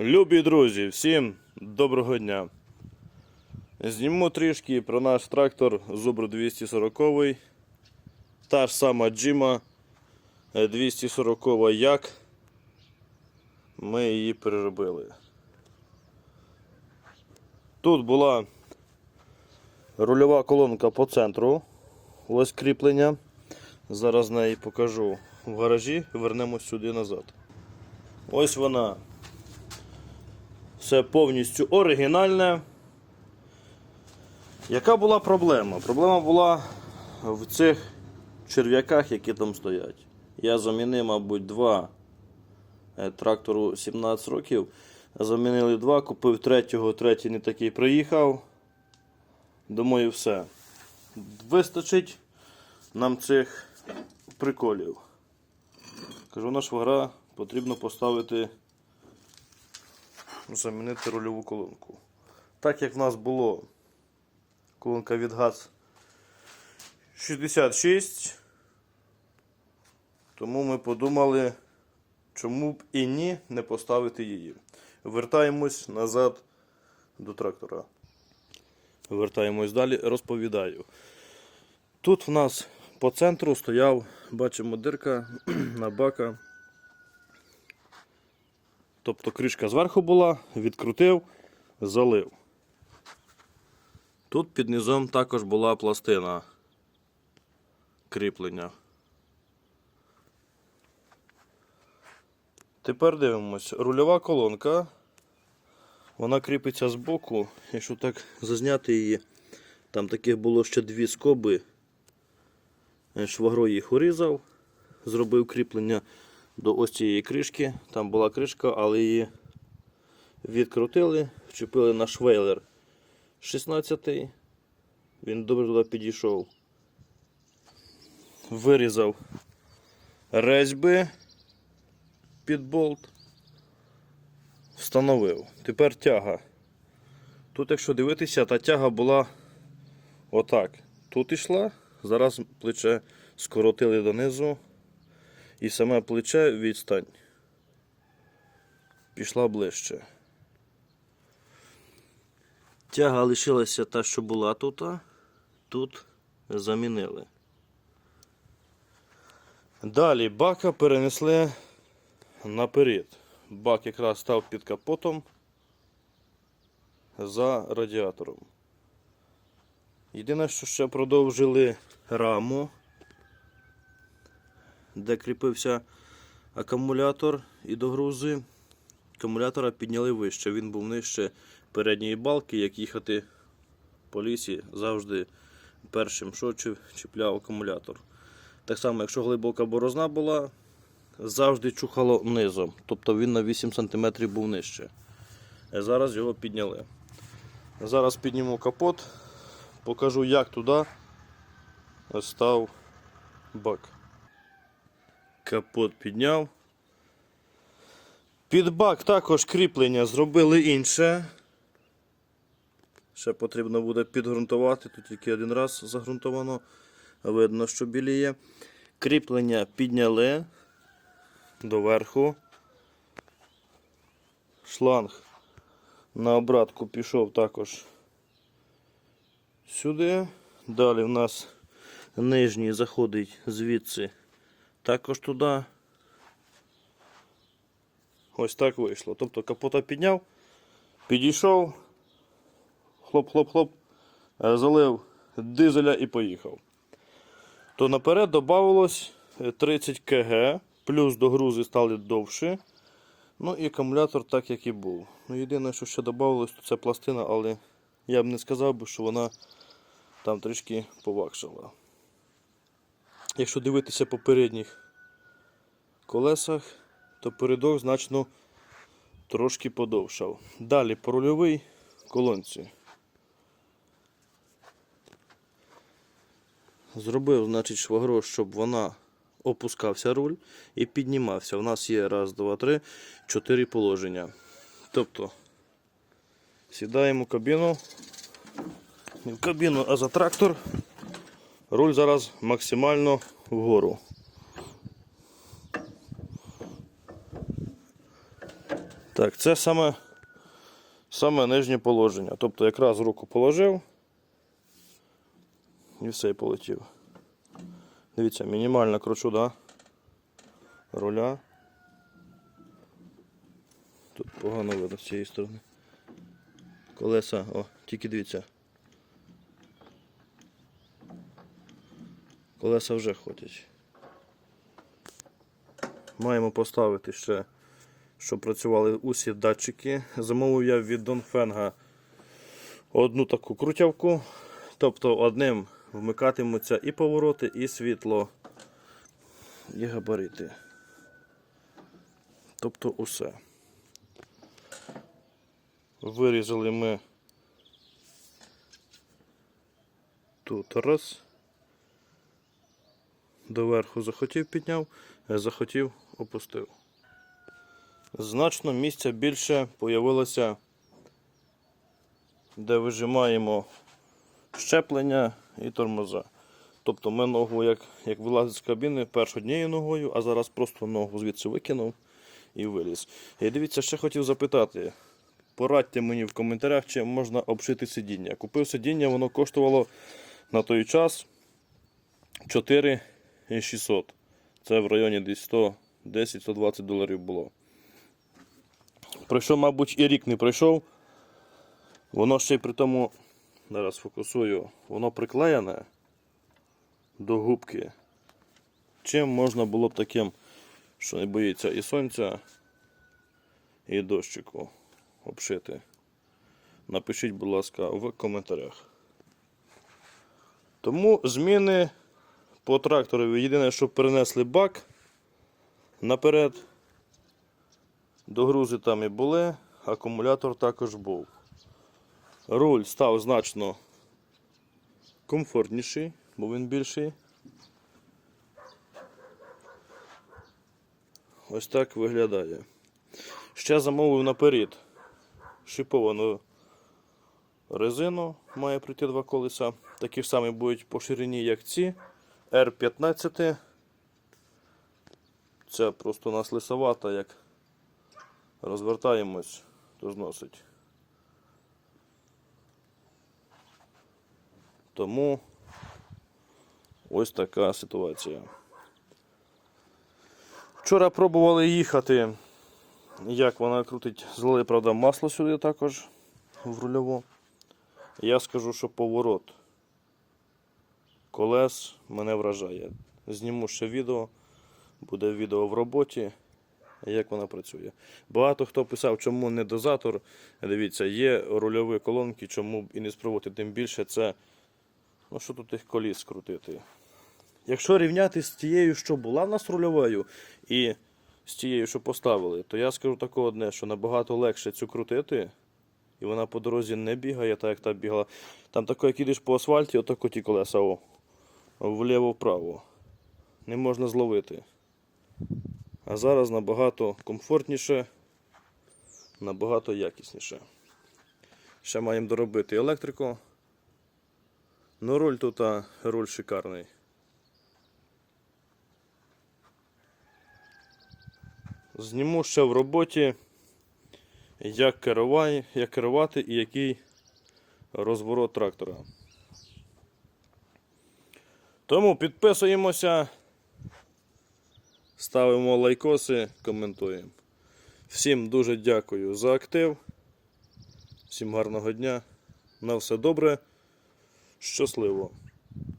Любі друзі, всім доброго дня. Зніму трішки про наш трактор Зубр 240. Та ж сама Джима е, 240 як. Ми її переробили. Тут була рульова колонка по центру. Ось кріплення. Зараз неї покажу в гаражі, вернемось сюди назад. Ось вона. Все повністю оригінальне. Яка була проблема? Проблема була в цих черв'яках, які там стоять. Я замінив, мабуть, два е, трактору 17 років. Замінили два, купив третього, третій не такий приїхав. Думаю, все. Вистачить нам цих приколів. Кажу, на швагра потрібно поставити замінити рульову колонку. Так як в нас було колонка від ГАЗ 66, тому ми подумали, чому б і ні не поставити її. Вертаємось назад до трактора. Вертаємось далі, розповідаю. Тут в нас по центру стояв, бачимо, дирка на бака. Тобто кришка зверху була, відкрутив, залив. Тут під низом також була пластина кріплення. Тепер дивимось, рульова колонка. Вона кріпиться з боку. Якщо так зазняти її, там таких було ще дві скоби. Е, Швагро їх урізав, зробив кріплення до ось цієї кришки. Там була кришка, але її відкрутили, вчепили на швейлер 16. й Він добре туди підійшов. Вирізав резьби під болт. Встановив. Тепер тяга. Тут, якщо дивитися, та тяга була отак. Тут йшла, зараз плече скоротили донизу. І саме плече відстань. Пішла ближче. Тяга лишилася та, що була тут, а тут замінили. Далі бака перенесли наперед. Бак якраз став під капотом за радіатором. Єдине, що ще продовжили раму де кріпився акумулятор і до грузи. Акумулятора підняли вище. Він був нижче передньої балки, як їхати по лісі, завжди першим чіп- чіпляв акумулятор. Так само, якщо глибока борозна була, завжди чухало низом. Тобто він на 8 см був нижче. Е, Зараз його підняли. Зараз підніму капот, покажу, як туди став бак. Капот підняв. Під бак також кріплення зробили інше. Ще потрібно буде підґрунтувати. Тут тільки один раз загрунтовано. Видно, що біліє. Кріплення підняли доверху. Шланг на обратку пішов також сюди. Далі в нас нижній заходить звідси також туди. Ось так вийшло. Тобто капота підняв, підійшов, хлоп-хлоп-хлоп, е, залив дизеля і поїхав. То наперед додавалось 30 кг, плюс до грузи стали довші. Ну і акумулятор так, як і був. Ну, Єдине, що ще додавалось, то це пластина, але я б не сказав що вона там трішки повакшала. Якщо дивитися по передніх колесах, то передок значно трошки подовшав. Далі по рульовій колонці. Зробив, значить, швагро, щоб вона опускався руль і піднімався. У нас є раз, два, три, чотири положення. Тобто сідаємо в кабіну. Не в кабіну, а за трактор. Руль зараз максимально вгору. Так, це саме, саме нижнє положення. Тобто якраз руку положив і все і полетів. Дивіться, мінімально кручу, да? Руля. Тут погано видно з цієї сторони. Колеса, о, тільки дивіться. Колеса вже ходять. Маємо поставити ще, щоб працювали усі датчики. Замовив я від Донфенга одну таку крутявку. Тобто одним вмикатимуться і повороти, і світло, і габарити. Тобто усе. Вирізали ми тут раз. Доверху захотів підняв, е, захотів опустив. Значно місця більше появилося, де вижимаємо щеплення і тормоза. Тобто ми ногу, як, як вилазить з кабіни, перш однією ногою, а зараз просто ногу звідси викинув і виліз. І дивіться, ще хотів запитати. Порадьте мені в коментарях, чи можна обшити сидіння. Купив сидіння, воно коштувало на той час 4600. Це в районі десь 110-120 доларів було. Пройшов, мабуть, і рік не пройшов. Воно ще й при тому, зараз фокусую, воно приклеєне до губки. Чим можна було б таким, що не боїться і сонця, і дощику обшити? Напишіть, будь ласка, в коментарях. Тому зміни по тракторові єдине, що перенесли бак наперед. Догрузи там і були, акумулятор також був. Руль став значно комфортніший, бо він більший. Ось так виглядає. Ще замовив наперед шиповану резину, має прийти два колеса. Такі ж самі будуть по ширині, як ці. R15. Це просто у нас лисовата, як розвертаємось, то зносить. Тому ось така ситуація. Вчора пробували їхати, як вона крутить, злили, правда, масло сюди також в рульово. Я скажу, що поворот колес мене вражає. Зніму ще відео, буде відео в роботі, як вона працює. Багато хто писав, чому не дозатор. Дивіться, є рульові колонки, чому б і не спробувати, тим більше це. Ну що тут тих коліс крутити? Якщо рівняти з тією, що була в нас рульовою, і з тією, що поставили, то я скажу таке одне, що набагато легше цю крутити, і вона по дорозі не бігає, так як та бігала. Там тако, як їдеш по асфальті, отако ті колеса о, вліво-вправо. Не можна зловити. А зараз набагато комфортніше, набагато якісніше. Ще маємо доробити електрику. Ну, руль тут а, руль шикарний. Зніму ще в роботі, як керувати, як керувати і який розворот трактора. Тому підписуємося, ставимо лайкоси, коментуємо. Всім дуже дякую за актив. Всім гарного дня. На все добре. Щасливо!